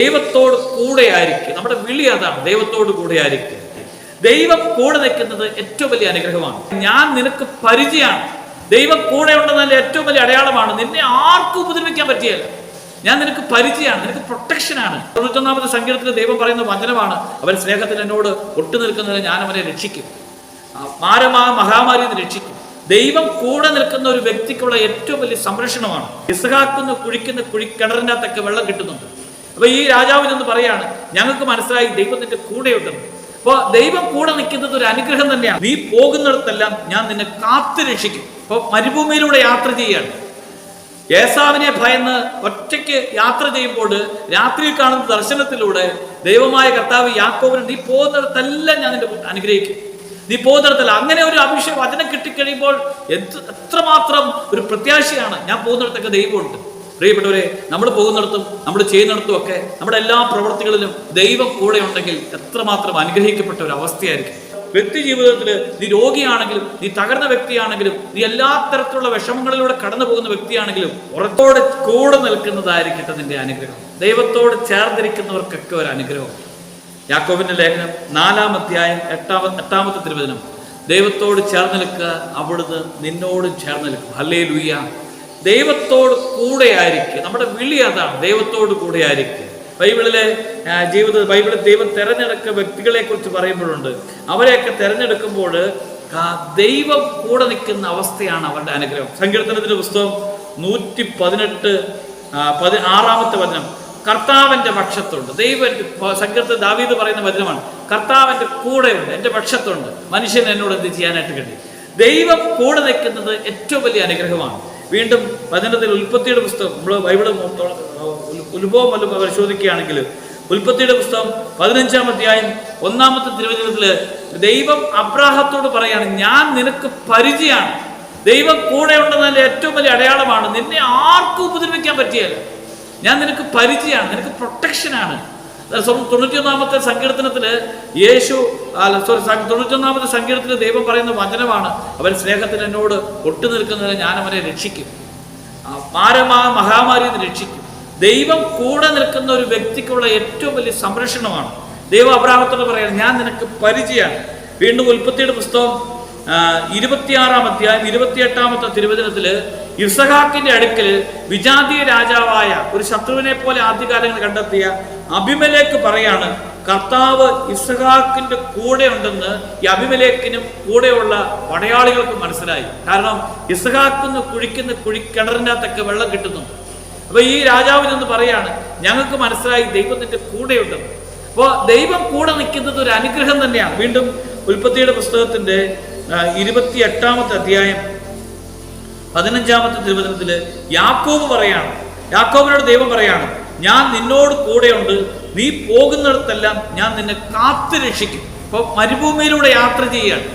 ദൈവത്തോട് കൂടെ ആയിരിക്കും. നമ്മുടെ വിളി അതാണ് ദൈവത്തോട് കൂടെ ആയിരിക്കും. ദൈവം കൂടെ നിൽക്കുന്നത് ഏറ്റവും വലിയ അനുഗ്രഹമാണ്. ഞാൻ നിനക്ക് പരിചയമാണ്. ദൈവം കൂടെ ഉണ്ടെന്നല്ല ഏറ്റവും വലിയ അടയാളമാണ്. നിന്നെ ആർക്കും ഉപദ്രവിക്കാൻ പറ്റിയല്ല. ഞാൻ നിനക്ക് പരിചയമാണ് നിനക്ക് പ്രൊട്ടക്ഷനാണ് തൊണ്ണൂറ്റൊന്നാമത്തെ സങ്കീർത്തത്തിൽ ദൈവം പറയുന്ന വചനമാണ്. അവൻ സ്നേഹത്തിൽ എന്നോട് ഒട്ടു ഞാൻ അവനെ രക്ഷിക്കും. മാരമായ മഹാമാരിയിൽ നിന്ന് രക്ഷിക്കും. ദൈവം കൂടെ നിൽക്കുന്ന ഒരു വ്യക്തിക്കുള്ള ഏറ്റവും വലിയ സംരക്ഷണമാണ്. ഇസഹാക്കുന്ന കുഴിക്കുന്ന കുഴി കിണറിനകത്തൊക്കെ വെള്ളം കിട്ടുന്നുണ്ട്. അപ്പൊ ഈ രാജാവ് രാജാവിനൊന്ന് പറയാണ് ഞങ്ങൾക്ക് മനസ്സിലായി ദൈവത്തിന്റെ കൂടെയുണ്ടെന്ന്. അപ്പൊ ദൈവം കൂടെ നിൽക്കുന്നത് ഒരു അനുഗ്രഹം തന്നെയാണ്. നീ പോകുന്നിടത്തെല്ലാം ഞാൻ നിന്നെ കാത്തു രക്ഷിക്കും. അപ്പൊ മരുഭൂമിയിലൂടെ യാത്ര ചെയ്യാണ് ഏസാവിനെ ഭയന്ന് ഒറ്റയ്ക്ക് യാത്ര ചെയ്യുമ്പോൾ രാത്രിയിൽ കാണുന്ന ദർശനത്തിലൂടെ ദൈവമായ കർത്താവ് യാക്കോബിനെ നീ പോകുന്നിടത്തെല്ലാം ഞാൻ നിന്റെ അനുഗ്രഹിക്കും. നീ പോകുന്നിടത്തല്ല. അങ്ങനെ ഒരു അഭിഷേക വചനം കിട്ടിക്കഴിയുമ്പോൾ എത്ര എത്രമാത്രം ഒരു പ്രത്യാശയാണ് ഞാൻ പോകുന്നിടത്തൊക്കെ ദൈവമുണ്ട്. പ്രിയപ്പെട്ടവരെ നമ്മൾ പോകുന്നിടത്തും നമ്മൾ ചെയ്യുന്നിടത്തും ഒക്കെ നമ്മുടെ എല്ലാ പ്രവർത്തികളിലും ദൈവം കൂടെ ഉണ്ടെങ്കിൽ എത്രമാത്രം അനുഗ്രഹിക്കപ്പെട്ട ഒരു അവസ്ഥയായിരിക്കും. വ്യക്തി ജീവിതത്തിൽ നീ രോഗിയാണെങ്കിലും നീ തകർന്ന വ്യക്തിയാണെങ്കിലും നീ എല്ലാ തരത്തിലുള്ള വിഷമങ്ങളിലൂടെ കടന്നു പോകുന്ന വ്യക്തിയാണെങ്കിലും ഉറപ്പോടെ കൂടെ നിൽക്കുന്നതായിരിക്കട്ടെ നിന്റെ അനുഗ്രഹം. ദൈവത്തോട് ചേർന്നിരിക്കുന്നവർക്കൊക്കെ ഒരു അനുഗ്രഹം. യാക്കോബിന്റെ ലേഖനം നാലാം അധ്യായം എട്ടാമ എട്ടാമത്തെ തിരുവചനം. ദൈവത്തോട് ചേർന്ന് നിൽക്കുക അവിടുന്ന് നിന്നോടും ചേർന്ന് നിൽക്കും ഹല്ലേ ലുയ്യ ദൈവത്തോട് കൂടെ ആയിരിക്കുക നമ്മുടെ വിളി അതാണ് ദൈവത്തോട് കൂടെ ആയിരിക്കുക ബൈബിളിലെ ജീവിത ബൈബിളിൽ ദൈവം തെരഞ്ഞെടുക്ക വ്യക്തികളെ കുറിച്ച് പറയുമ്പോഴുണ്ട് അവരെയൊക്കെ തെരഞ്ഞെടുക്കുമ്പോൾ ദൈവം കൂടെ നിൽക്കുന്ന അവസ്ഥയാണ് അവരുടെ അനുഗ്രഹം. സങ്കീർത്തനത്തിന്റെ പുസ്തകം നൂറ്റി പതിനെട്ട് പതി ആറാമത്തെ വചനം. കർത്താവിന്റെ പക്ഷത്തുണ്ട്. ദൈവം സങ്കീർത്ത ദാവീദ് പറയുന്ന വചനമാണ്. കർത്താവിന്റെ കൂടെയുണ്ട് എന്റെ പക്ഷത്തുണ്ട്. മനുഷ്യൻ എന്നോട് എന്ത് ചെയ്യാനായിട്ട് കഴിയും? ദൈവം കൂടെ നിൽക്കുന്നത് ഏറ്റവും വലിയ അനുഗ്രഹമാണ്. വീണ്ടും വചനത്തിൽ ഉൽപ്പത്തിയുടെ പുസ്തകം നമ്മൾ ബൈബിൾ ഉത്ഭവം വല്ലതും പരിശോധിക്കുകയാണെങ്കിൽ ഉൽപ്പത്തിയുടെ പുസ്തകം പതിനഞ്ചാം അധ്യായം ഒന്നാമത്തെ തിരുവചനത്തിൽ ദൈവം അബ്രാഹത്തോട് പറയാണ് ഞാൻ നിനക്ക് പരിചയമാണ്. ദൈവം കൂടെ ഉണ്ടെന്നതിന്റെ ഏറ്റവും വലിയ അടയാളമാണ് നിന്നെ ആർക്കും ഉപദ്രവിക്കാൻ പറ്റിയല്ല. ഞാൻ നിനക്ക് പരിചയമാണ് നിനക്ക് പ്രൊട്ടക്ഷനാണ് തൊണ്ണൂറ്റിയൊന്നാമത്തെ സങ്കീർത്തനത്തിൽ യേശു അല്ല സോറി തൊണ്ണൂറ്റിയൊന്നാമത്തെ സങ്കീർത്തനത്തിൽ ദൈവം പറയുന്ന വചനമാണ് അവൻ സ്നേഹത്തിൽ എന്നോട് ഒട്ടു നിൽക്കുന്നതിന് ഞാൻ അവനെ രക്ഷിക്കും. മാരമായ മഹാമാരിയിൽ രക്ഷിക്കും. ദൈവം കൂടെ നിൽക്കുന്ന ഒരു വ്യക്തിക്കുള്ള ഏറ്റവും വലിയ സംരക്ഷണമാണ്. ദൈവം അബ്രാഹത്തോട് പറയാണ് ഞാൻ നിനക്ക് പരിചയമാണ്. വീണ്ടും ഉൽപ്പത്തിയുടെ പുസ്തകം ഇരുപത്തിയാറാം അധ്യായം ഇരുപത്തിയെട്ടാമത്തെ തിരുവചനത്തിൽ ഇസഹാക്കിന്റെ അടുക്കൽ വിജാതീയ രാജാവായ ഒരു ശത്രുവിനെ പോലെ ആദ്യകാലങ്ങൾ കണ്ടെത്തിയ അഭിമലേക്ക് പറയാണ് കർത്താവ് ഇസഹാക്കിന്റെ കൂടെ ഉണ്ടെന്ന് ഈ അഭിമലേക്കിനും കൂടെയുള്ള പടയാളികൾക്ക് മനസ്സിലായി. കാരണം ഇസഹാക്കിന്ന് കുഴിക്കുന്ന കുഴി കിണറിനകത്തൊക്കെ വെള്ളം കിട്ടുന്നുണ്ട് അപ്പൊ ഈ രാജാവ് രാജാവിനൊന്ന് പറയാണ് ഞങ്ങൾക്ക് മനസ്സിലായി ദൈവത്തിന്റെ കൂടെയുണ്ടെന്ന് അപ്പോൾ ദൈവം കൂടെ നിൽക്കുന്നത് ഒരു അനുഗ്രഹം തന്നെയാണ്. വീണ്ടും ഉൽപ്പത്തിയുടെ പുസ്തകത്തിന്റെ ഇരുപത്തി എട്ടാമത്തെ അധ്യായം പതിനഞ്ചാമത്തെ തിരുവചനത്തിൽ യാക്കോബ് പറയാണ്. യാക്കോബിനോട് ദൈവം പറയാണ് ഞാൻ നിന്നോട് കൂടെയുണ്ട്. നീ പോകുന്നിടത്തെല്ലാം ഞാൻ നിന്നെ കാത്തു രക്ഷിക്കും. ഇപ്പൊ മരുഭൂമിയിലൂടെ യാത്ര ചെയ്യാണ്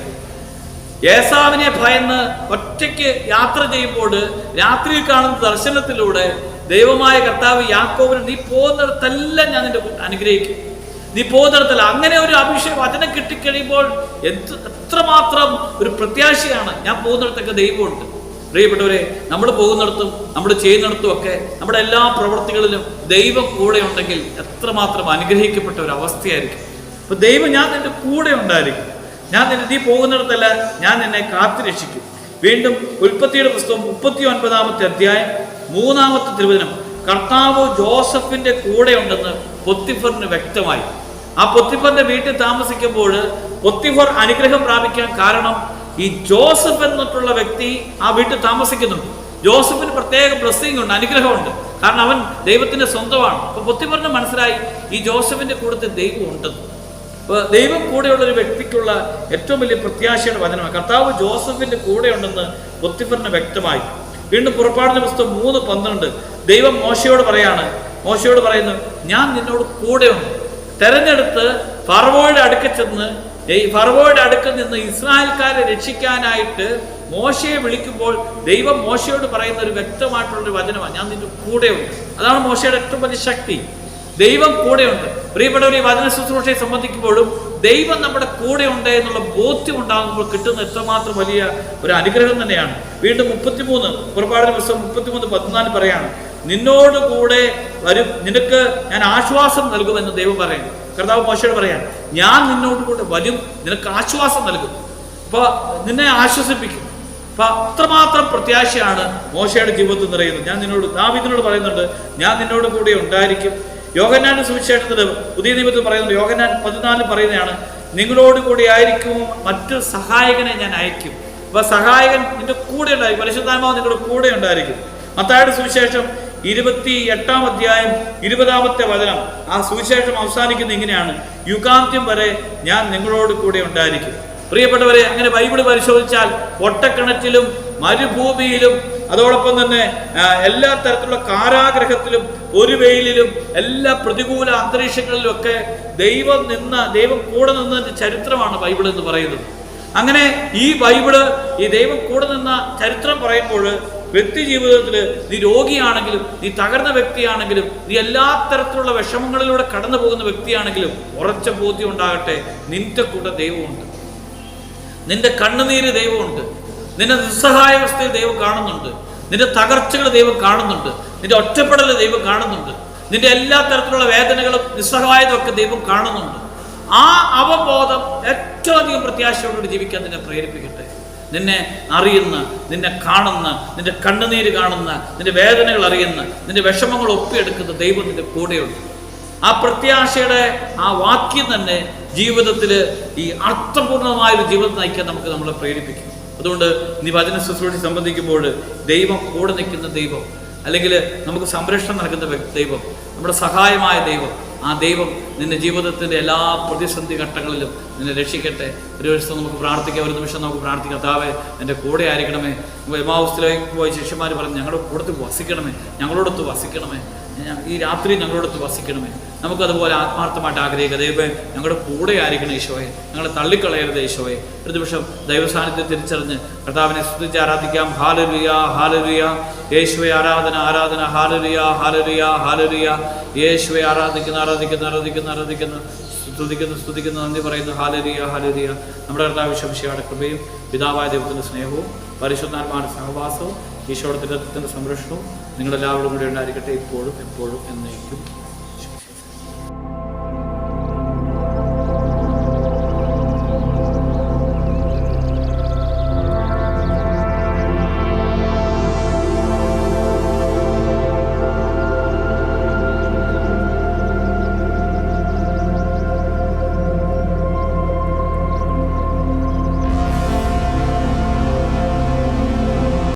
ഏസാവിനെ ഭയന്ന് ഒറ്റയ്ക്ക് യാത്ര ചെയ്യുമ്പോൾ രാത്രിയിൽ കാണുന്ന ദർശനത്തിലൂടെ ദൈവമായ കർത്താവ് യാക്കോവിന് നീ പോകുന്നിടത്തെല്ലാം ഞാൻ നിന്റെ അനുഗ്രഹിക്കും. നീ പോകുന്നിടത്തല്ല അങ്ങനെ ഒരു അഭിഷേക വചനം കിട്ടിക്കഴിയുമ്പോൾ എന്ത് എത്രമാത്രം ഒരു പ്രത്യാശയാണ്. ഞാൻ പോകുന്നിടത്തൊക്കെ ദൈവമുണ്ട്. പ്രിയപ്പെട്ടവരെ നമ്മൾ പോകുന്നിടത്തും നമ്മൾ ചെയ്യുന്നിടത്തും ഒക്കെ നമ്മുടെ എല്ലാ പ്രവൃത്തികളിലും ദൈവം കൂടെ ഉണ്ടെങ്കിൽ എത്രമാത്രം അനുഗ്രഹിക്കപ്പെട്ട ഒരു അവസ്ഥയായിരിക്കും. അപ്പൊ ദൈവം ഞാൻ നിന്റെ കൂടെ ഉണ്ടായിരിക്കും. ഞാൻ നിന്റെ നീ പോകുന്നിടത്തല്ല ഞാൻ നിന്നെ കാത്തു രക്ഷിക്കും. വീണ്ടും ഉൽപ്പത്തിയുടെ പുസ്തകം മുപ്പത്തി ഒൻപതാമത്തെ അധ്യായം മൂന്നാമത്തെ തിരുവചനം. കർത്താവ് ജോസഫിന്റെ കൂടെ ഉണ്ടെന്ന് പൊത്തിഫറിന് വ്യക്തമായി. ആ പൊത്തിഫറിന്റെ വീട്ടിൽ താമസിക്കുമ്പോൾ പൊത്തിഫർ അനുഗ്രഹം പ്രാപിക്കാൻ കാരണം ഈ ജോസഫ് എന്നിട്ടുള്ള വ്യക്തി ആ വീട്ടിൽ താമസിക്കുന്നുണ്ട്. ജോസഫിന് പ്രത്യേക ബ്ലെസ്സിങ് ഉണ്ട് അനുഗ്രഹമുണ്ട്. കാരണം അവൻ ദൈവത്തിന്റെ സ്വന്തമാണ്. അപ്പൊ പൊത്തിഫറിന് മനസ്സിലായി ഈ ജോസഫിന്റെ കൂട്ടത്തിൽ ദൈവം ഉണ്ടെന്ന് അപ്പൊ ദൈവം കൂടെയുള്ള ഒരു വ്യക്തിക്കുള്ള ഏറ്റവും വലിയ പ്രത്യാശയുടെ വചനമാണ്. കർത്താവ് ജോസഫിന്റെ കൂടെ ഉണ്ടെന്ന് പൊത്തിഫറിന് വ്യക്തമായി. വീണ്ടും പുറപ്പാടിന്റെ പുസ്തകം മൂന്ന് പന്ത്രണ്ട് ദൈവം മോശയോട് പറയാണ് മോശയോട് പറയുന്നു ഞാൻ നിന്നോട് കൂടെയുണ്ട്. തെരഞ്ഞെടുത്ത് ഫറവോയുടെ അടുക്ക ചെന്ന് ഫറവോയുടെ അടുക്കൽ നിന്ന് ഇസ്രായേൽക്കാരെ രക്ഷിക്കാനായിട്ട് മോശയെ വിളിക്കുമ്പോൾ ദൈവം മോശയോട് പറയുന്ന ഒരു വ്യക്തമായിട്ടുള്ള ഒരു വചനമാണ്. ഞാൻ നിന്റെ കൂടെയുണ്ട്. അതാണ് മോശയുടെ ഏറ്റവും വലിയ ശക്തി. ദൈവം കൂടെയുണ്ട്. പ്രിയപ്പെട്ടവർ ഈ വചന ശുശ്രൂഷയെ സംബന്ധിക്കുമ്പോഴും ദൈവം നമ്മുടെ കൂടെ ഉണ്ട് എന്നുള്ള ബോധ്യം ഉണ്ടാകുമ്പോൾ കിട്ടുന്ന എത്രമാത്രം വലിയ ഒരു അനുഗ്രഹം തന്നെയാണ്. വീണ്ടും മുപ്പത്തിമൂന്ന് പുറപ്പാടിന് പുസ്തകം മുപ്പത്തിമൂന്ന് പതിനാല് പറയാണ് നിന്നോട് കൂടെ വരും. നിനക്ക് ഞാൻ ആശ്വാസം നൽകുമെന്ന് ദൈവം പറയുന്നു. കർത്താവ് മോശയോട് പറയാൻ ഞാൻ നിന്നോട് കൂടെ വരും നിനക്ക് ആശ്വാസം നൽകും. അപ്പൊ നിന്നെ ആശ്വസിപ്പിക്കും. അപ്പൊ അത്രമാത്രം പ്രത്യാശയാണ് മോശയുടെ ജീവിതത്തിൽ നിറയുന്നത്. ഞാൻ നിന്നോട് ദാവിദിനോട് പറയുന്നുണ്ട് ഞാൻ നിന്നോട് കൂടെ ഉണ്ടായിരിക്കും. യോഹന്നാന്റെ സുവിശേഷത്തിൽ പുതിയ നിയമത്തിൽ പറയുന്നുണ്ട് യോഹന്നാൻ പതിനാല് പറയുന്നതാണ് നിങ്ങളോട് കൂടി ആയിരിക്കും മറ്റു സഹായകനെ ഞാൻ അയക്കും. അപ്പൊ സഹായകൻ നിന്റെ കൂടെ ഉണ്ടായിരിക്കും പരിശുദ്ധാത്മാവ് നിങ്ങളുടെ കൂടെ ഉണ്ടായിരിക്കും. മത്തായുടെ സുവിശേഷം ഇരുപത്തി എട്ടാം അധ്യായം ഇരുപതാമത്തെ വചനം. ആ സുവിശേഷം അവസാനിക്കുന്ന ഇങ്ങനെയാണ്. യുഗാന്ത്യം വരെ ഞാൻ നിങ്ങളോട് കൂടെ ഉണ്ടായിരിക്കും. പ്രിയപ്പെട്ടവരെ അങ്ങനെ ബൈബിൾ പരിശോധിച്ചാൽ ഒട്ടക്കിണറ്റിലും മരുഭൂമിയിലും അതോടൊപ്പം തന്നെ എല്ലാ തരത്തിലുള്ള കാരാഗ്രഹത്തിലും ഒരു വെയിലിലും എല്ലാ പ്രതികൂല അന്തരീക്ഷങ്ങളിലും ഒക്കെ ദൈവം നിന്ന ദൈവം കൂടെ നിന്നതിന്റെ ചരിത്രമാണ് ബൈബിൾ എന്ന് പറയുന്നത്. അങ്ങനെ ഈ ബൈബിൾ ഈ ദൈവം കൂടെ നിന്ന ചരിത്രം പറയുമ്പോൾ വ്യക്തി ജീവിതത്തിൽ നീ രോഗിയാണെങ്കിലും നീ തകർന്ന വ്യക്തിയാണെങ്കിലും നീ എല്ലാ തരത്തിലുള്ള വിഷമങ്ങളിലൂടെ കടന്നു പോകുന്ന വ്യക്തിയാണെങ്കിലും ഉറച്ച ബോധ്യം ഉണ്ടാകട്ടെ. നിന്റെ കൂടെ ദൈവമുണ്ട്. നിന്റെ കണ്ണുനീര് ദൈവമുണ്ട്. നിന്റെ നിസ്സഹായാവസ്ഥയിൽ ദൈവം കാണുന്നുണ്ട്. നിന്റെ തകർച്ചകൾ ദൈവം കാണുന്നുണ്ട്. നിന്റെ ഒറ്റപ്പെടൽ ദൈവം കാണുന്നുണ്ട്. നിന്റെ എല്ലാ തരത്തിലുള്ള വേദനകളും നിസ്സഹായതും ഒക്കെ ദൈവം കാണുന്നുണ്ട്. ആ അവബോധം ഏറ്റവും അധികം പ്രത്യാശയോടുകൂടി ജീവിക്കാൻ നിന്നെ പ്രേരിപ്പിക്കട്ടെ. നിന്നെ അറിയുന്ന നിന്നെ കാണുന്ന നിന്റെ കണ്ണുനീര് കാണുന്ന നിന്റെ വേദനകൾ അറിയുന്ന നിന്റെ വിഷമങ്ങൾ ഒപ്പിയെടുക്കുന്ന ദൈവം നിന്റെ കൂടെയുണ്ട്. ആ പ്രത്യാശയുടെ ആ വാക്യം തന്നെ ജീവിതത്തിൽ ഈ അർത്ഥപൂർണമായൊരു ജീവിതം നയിക്കാൻ നമുക്ക് നമ്മളെ പ്രേരിപ്പിക്കും. അതുകൊണ്ട് നീ വചന ശുശ്രൂഷ സംബന്ധിക്കുമ്പോൾ ദൈവം കൂടെ നിൽക്കുന്ന ദൈവം അല്ലെങ്കിൽ നമുക്ക് സംരക്ഷണം നൽകുന്ന ദൈവം നമ്മുടെ സഹായമായ ദൈവം ആ ദൈവം നിന്റെ ജീവിതത്തിന്റെ എല്ലാ പ്രതിസന്ധി ഘട്ടങ്ങളിലും നിന്നെ രക്ഷിക്കട്ടെ. ഒരു ദിവസം നമുക്ക് പ്രാർത്ഥിക്കാം ഒരു നിമിഷം നമുക്ക് പ്രാർത്ഥിക്കാം. താവേ എന്റെ കൂടെ ആയിരിക്കണമേ. എമാവസ്ഥയിലേക്ക് പോയി ശിഷ്യന്മാർ പറഞ്ഞു ഞങ്ങളുടെ കൂടത്ത് വസിക്കണമേ. ഞങ്ങളോടൊത്ത് വസിക്കണമേ. ഈ രാത്രി ഞങ്ങളോടൊത്ത് വസിക്കണമേ. നമുക്കതുപോലെ ആത്മാർത്ഥമായിട്ട് ആഗ്രഹിക്കുക ദൈവമേ ഞങ്ങളുടെ കൂടെ ആയിരിക്കണം ഈശോയെ. ഞങ്ങളെ തള്ളിക്കളയരുത് ഈശോയെ. ഒരു നിമിഷം ദൈവസാന്നിധ്യം തിരിച്ചറിഞ്ഞ് കർത്താവിനെ സ്തുതിച്ച് ആരാധിക്കാം. ഹാലരിയ ഹാലരിയ യേശുവെ ആരാധന ആരാധന. ഹാലരിയ ഹാലരിയ ഹാലരിയ യേശുവെ ആരാധിക്കുന്ന ആരാധിക്കുന്ന ആരാധിക്കുന്ന ആരാധിക്കുന്ന. സ്തുതിക്കുന്നു സ്തുതിക്കുന്നു നന്ദി പറയുന്നു. ഹാലരിയ ഹാലരിയ നമ്മുടെ കർത്താവ് ശംശയുടെ കൃപയും പിതാവായ ദൈവത്തിന്റെ സ്നേഹവും പരിശുദ്ധാത്മാരുടെ സഹവാസവും ഈശോയുടെ സംരക്ഷണവും നിങ്ങളെല്ലാവരും കൂടെ ഉണ്ടായിരിക്കട്ടെ ഇപ്പോഴും എപ്പോഴും എന്നേക്കും.